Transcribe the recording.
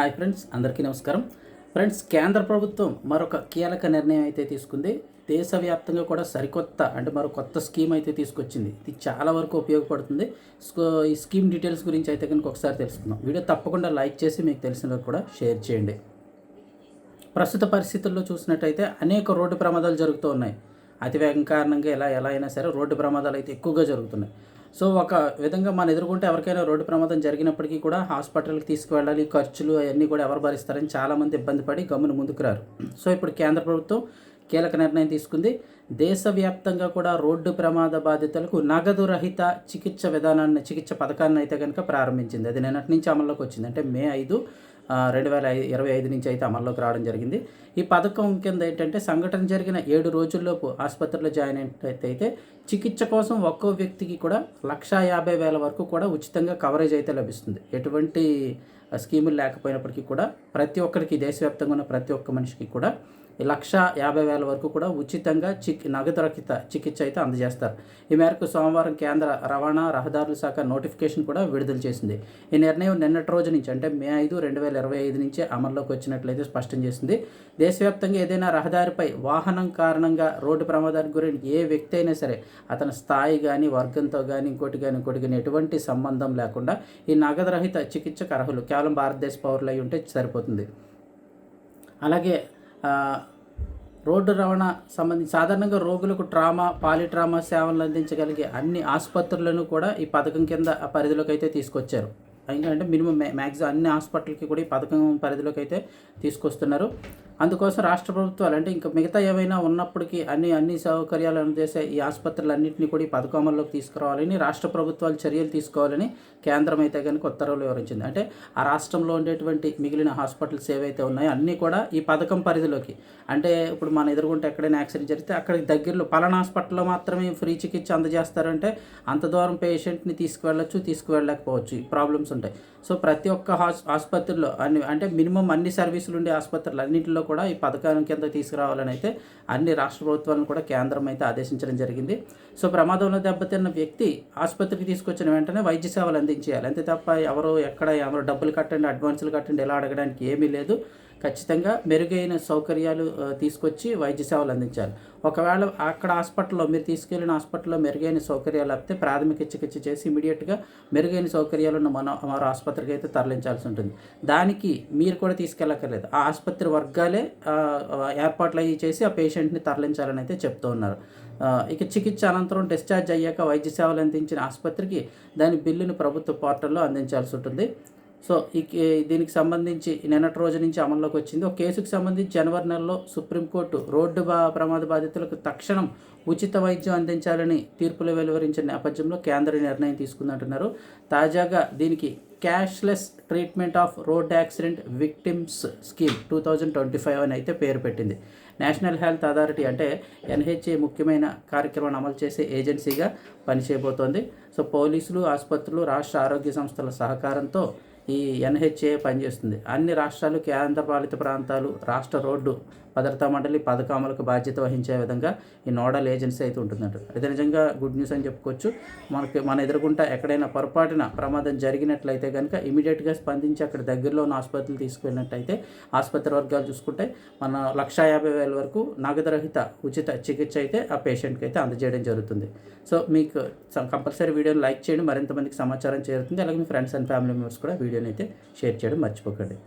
Hi friends అందరికీ నమస్కారం. Friends కేంద్ర ప్రభుత్వం మరొక కీలక నిర్ణయం అయితే తీసుకుంది. దేశవ్యాప్తంగా కూడా సరికొత్త అంటే మరో కొత్త స్కీమ్ అయితే తీసుకొచ్చింది. ఇది చాలా వరకు ఉపయోగపడుతుంది. సో ఈ స్కీమ్ డీటెయిల్స్ గురించి అయితే కనుక ఒకసారి తెలుసుకుందాం. వీడియో తప్పకుండా లైక్ చేసి మీకు తెలిసిన కూడా షేర్ చేయండి. ప్రస్తుత పరిస్థితుల్లో చూసినట్టయితే అనేక రోడ్డు ప్రమాదాలు జరుగుతూ ఉన్నాయి. అతివేగం కారణంగా ఎలా ఎలా అయినా సరే రోడ్డు ప్రమాదాలు అయితే ఎక్కువగా జరుగుతున్నాయి. సో ఒక విధంగా మనం ఎదుర్కొంటే ఎవరికైనా రోడ్డు ప్రమాదం జరిగినప్పటికీ కూడా హాస్పిటల్కి తీసుకువెళ్ళాలి ఖర్చులు అవన్నీ కూడా ఎవరు భరిస్తారని చాలామంది ఇబ్బంది పడి గమ్మున ముందుకు రారు. సో ఇప్పుడు కేంద్ర ప్రభుత్వం కీలక నిర్ణయం తీసుకుంది. దేశవ్యాప్తంగా కూడా రోడ్డు ప్రమాద బాధితులకు నగదు రహిత చికిత్స విధానాన్ని చికిత్స పథకాన్ని అయితే కనుక ప్రారంభించింది. అది నిన్నటి నుంచి అమల్లోకి వచ్చింది. అంటే మే ఐదు రెండు వేల ఇరవై ఐదు నుంచి అయితే అమల్లోకి రావడం జరిగింది. ఈ పథకం కింద ఏంటంటే సంఘటన జరిగిన ఏడు రోజుల్లోపు ఆసుపత్రిలో జాయిన్ అయితే చికిత్స కోసం ఒక్కో వ్యక్తికి కూడా లక్షా యాభై వేల వరకు కూడా ఉచితంగా కవరేజ్ అయితే లభిస్తుంది. ఎటువంటి స్కీములు లేకపోయినప్పటికీ కూడా ప్రతి ఒక్కరికి దేశవ్యాప్తంగా ఉన్న ప్రతి ఒక్క మనిషికి కూడా లక్ష యాభై వేల వరకు కూడా ఉచితంగా చిక్ నగదురహిత చికిత్స అయితే అందజేస్తారు. ఈ మేరకు సోమవారం కేంద్ర రవాణా రహదారుల శాఖ నోటిఫికేషన్ కూడా విడుదల చేసింది. ఈ నిర్ణయం నిన్నటి రోజు నుంచి అంటే మే ఐదు రెండు వేల ఇరవై ఐదు నుంచే అమల్లోకి వచ్చినట్లయితే స్పష్టం చేసింది. దేశవ్యాప్తంగా ఏదైనా రహదారిపై వాహనం కారణంగా రోడ్డు ప్రమాదానికి గురైన ఏ వ్యక్తి అయినా సరే అతని స్థాయి కానీ వర్గంతో కానీ ఇంకోటి కానీ ఇంకోటి కానీ ఎటువంటి సంబంధం లేకుండా ఈ నగదు రహిత చికిత్సకు అర్హులు. కేవలం భారతదేశ పౌరులు అయి ఉంటే సరిపోతుంది. అలాగే రోడ్డు రవాణా సంబంధించి సాధారణంగా రోగులకు ట్రామా పాలిట్రామా సేవలు అందించగలిగే అన్ని ఆసుపత్రులను కూడా ఈ పథకం కింద పరిధిలోకి అయితే తీసుకొచ్చారు. ఎందుకంటే మినిమం మ్యాక్సిమం అన్ని హాస్పిటల్కి కూడా ఈ పథకం పరిధిలోకి అయితే తీసుకొస్తున్నారు. అందుకోసం రాష్ట్ర ప్రభుత్వాలు అంటే ఇంకా మిగతా ఏమైనా ఉన్నప్పటికీ అన్ని అన్ని సౌకర్యాలు అందజేసే ఈ ఆసుపత్రులన్నింటినీ కూడా ఈ పథకం తీసుకురావాలని రాష్ట్ర ప్రభుత్వాలు చర్యలు తీసుకోవాలని కేంద్రం అయితే కనుక ఉత్తర్వులు వివరించింది. అంటే ఆ రాష్ట్రంలో ఉండేటువంటి మిగిలిన హాస్పిటల్స్ ఏవైతే ఉన్నాయో అన్నీ కూడా ఈ పథకం పరిధిలోకి. అంటే ఇప్పుడు మన ఎదుర్కొంటే ఎక్కడైనా యాక్సిడెంట్ జరిగితే అక్కడికి దగ్గరలో పలానా హాస్పిటల్లో మాత్రమే ఫ్రీ చికిత్స అందజేస్తారంటే అంత దూరం పేషెంట్ని తీసుకువెళ్ళచ్చు తీసుకువెళ్ళకపోవచ్చు. ఈ ప్రాబ్లమ్స్ ఉంటాయి. సో ప్రతి ఒక్క హాస్ ఆసుపత్రిలో అన్ని అంటే మినిమం అన్ని సర్వీసులు ఉండే ఆసుపత్రులు అన్నింటిలో కూడా ఈ పథకాన్ని కింద తీసుకురావాలని అయితే అన్ని రాష్ట్ర ప్రభుత్వాలను కూడా కేంద్రం అయితే ఆదేశించడం జరిగింది. సో ప్రమాదంలో దెబ్బతిన్న వ్యక్తి ఆసుపత్రికి తీసుకొచ్చిన వెంటనే వైద్య సేవలు అందించేయాలి. అంతే తప్ప ఎవరు ఎక్కడ ఎవరు డబ్బులు కట్టండి అడ్వాన్సులు కట్టండి ఎలా అడగడానికి ఏమీ లేదు. ఖచ్చితంగా మెరుగైన సౌకర్యాలు తీసుకొచ్చి వైద్య సేవలు అందించాలి. ఒకవేళ అక్కడ హాస్పిటల్లో మీరు తీసుకెళ్ళిన హాస్పిటల్లో మెరుగైన సౌకర్యాలు లేకపోతే ప్రాథమిక చికిత్స చేసి ఇమీడియట్గా మెరుగైన సౌకర్యాలను మన మరో ఆసుపత్రికి అయితే తరలించాల్సి ఉంటుంది. దానికి మీరు కూడా తీసుకెళ్ళక్కర్లేదు. ఆ ఆసుపత్రి వర్గాలే ఏర్పాట్లు అయ్యి చేసి ఆ పేషెంట్ని తరలించాలని అయితే చెప్తూ ఉన్నారు. ఇక చికిత్స అనంతరం డిశ్చార్జ్ అయ్యాక వైద్య సేవలు అందించిన ఆసుపత్రికి దాని బిల్లును ప్రభుత్వ పోర్టల్లో అందించాల్సి ఉంటుంది. సో ఈ దీనికి సంబంధించి నిన్నటి రోజు నుంచి అమల్లోకి వచ్చింది. ఒక కేసుకు సంబంధించి జనవరి నెలలో సుప్రీంకోర్టు రోడ్డు బా ప్రమాద బాధితులకు తక్షణం ఉచిత వైద్యం అందించాలని తీర్పులు వెలువరించిన నేపథ్యంలో కేంద్ర నిర్ణయం తీసుకుందంటున్నారు. తాజాగా దీనికి cashless treatment of road accident victims scheme two thousand twenty five అని అయితే పేరు పెట్టింది. నేషనల్ హెల్త్ అథారిటీ అంటే ఎన్హెచ్ఏ ముఖ్యమైన కార్యక్రమాన్ని అమలు చేసే ఏజెన్సీగా పనిచేయబోతోంది. సో పోలీసులు ఆసుపత్రులు రాష్ట్ర ఆరోగ్య సంస్థల సహకారంతో ఈ ఎన్హెచ్ఏ పనిచేస్తుంది. అన్ని రాష్ట్రాలు కేంద్రపాలిత ప్రాంతాలు రాష్ట్ర రోడ్డు భద్రతా మండలి పథకామలకు బాధ్యత వహించే విధంగా ఈ నోడల్ ఏజెన్సీ అయితే ఉంటుందంట. ఇది నిజంగా గుడ్ న్యూస్ అని చెప్పుకోవచ్చు. మనకి మన ఎదురుగుంటా ఎక్కడైనా పొరపాటున ప్రమాదం జరిగినట్లయితే కనుక ఇమీడియట్గా స్పందించి అక్కడ దగ్గరలో ఉన్న ఆసుపత్రులు తీసుకువెళ్ళినట్టయితే ఆసుపత్రి వర్గాలు చూసుకుంటే మన లక్షా యాభై వేల వరకు నగదురహిత ఉచిత చికిత్స అయితే ఆ పేషెంట్కి అయితే అందజేయడం జరుగుతుంది. సో మీకు కంపల్సరీ వీడియోని లైక్ చేయండి. మరింత మందికి సమాచారం చేరుతుంది. అలాగే మీ ఫ్రెండ్స్ అండ్ ఫ్యామిలీ మెంబర్స్ కూడా వీడియోని అయితే షేర్ చేయడం మర్చిపోకండి.